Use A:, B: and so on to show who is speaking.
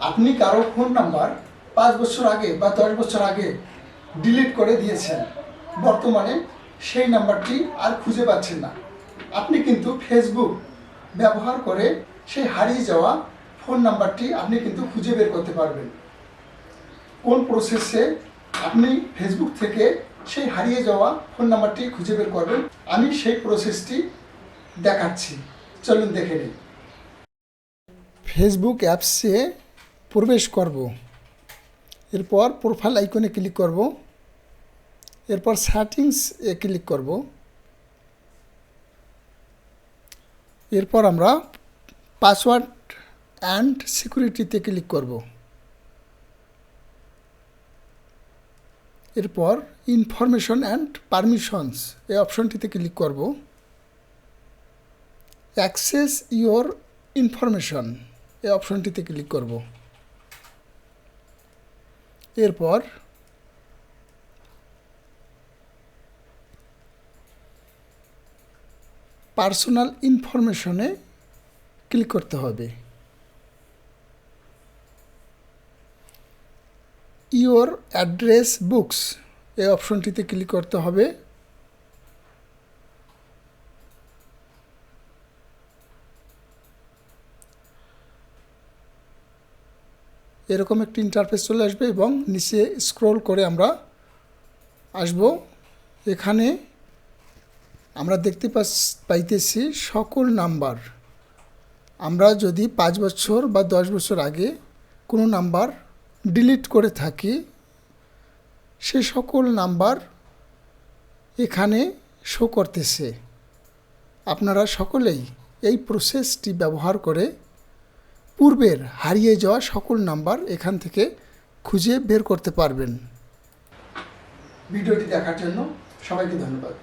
A: আপনি কারও phone number পাঁচ বছর আগে বা দশ বছর আগে ডিলিট করে দিয়েছেন। বর্তমানে সেই নাম্বারটি আর খুঁজে পাচ্ছেন না। আপনি কিন্তু ফেসবুক ব্যবহার করে সেই হারিয়ে যাওয়া ফোন নাম্বারটি আপনি কিন্তু খুঁজে বের করতে পারবেন। কোন প্রসেসে আপনি ফেসবুক থেকে সেই হারিয়ে যাওয়া ফোন নাম্বারটি খুঁজে বের করবেন, আমি সেই প্রসেসটি দেখাচ্ছি। চলুন দেখে নিই। ফেসবুক অ্যাপসে প্রবেশ করব। এরপর প্রোফাইল আইকনে ক্লিক করব। এরপর সেটিংস এ ক্লিক করব। এরপর আমরা পাসওয়ার্ড অ্যান্ড সিকিউরিটিতে ক্লিক করব। এরপর ইনফরমেশন অ্যান্ড পারমিশনস এই অপশনটিতে ক্লিক করব। অ্যাক্সেস ইওর ইনফরমেশন এই অপশনটিতে ক্লিক করব। এরপর পার্সোনাল ইনফরমেশনে ক্লিক করতে হবে। ইওর অ্যাড্রেস বুকস এই অপশনটিতে ক্লিক করতে হবে। এরকম একটি ইন্টারফেস চলে আসবে এবং নিচে স্ক্রোল করে আমরা আসব। এখানে আমরা দেখতে পাইতেছি সকল নাম্বার আমরা যদি পাঁচ বছর বা দশ বছর আগে কোনো নাম্বার ডিলিট করে থাকি, সে সকল নাম্বার এখানে শো করতেছে। আপনারা সকলেই এই প্রসেসটি ব্যবহার করে পূর্বের হারিয়ে যাওয়া সকল নাম্বার এখান থেকে খুঁজে বের করতে পারবেন। ভিডিওটি দেখার জন্য সবাইকে ধন্যবাদ।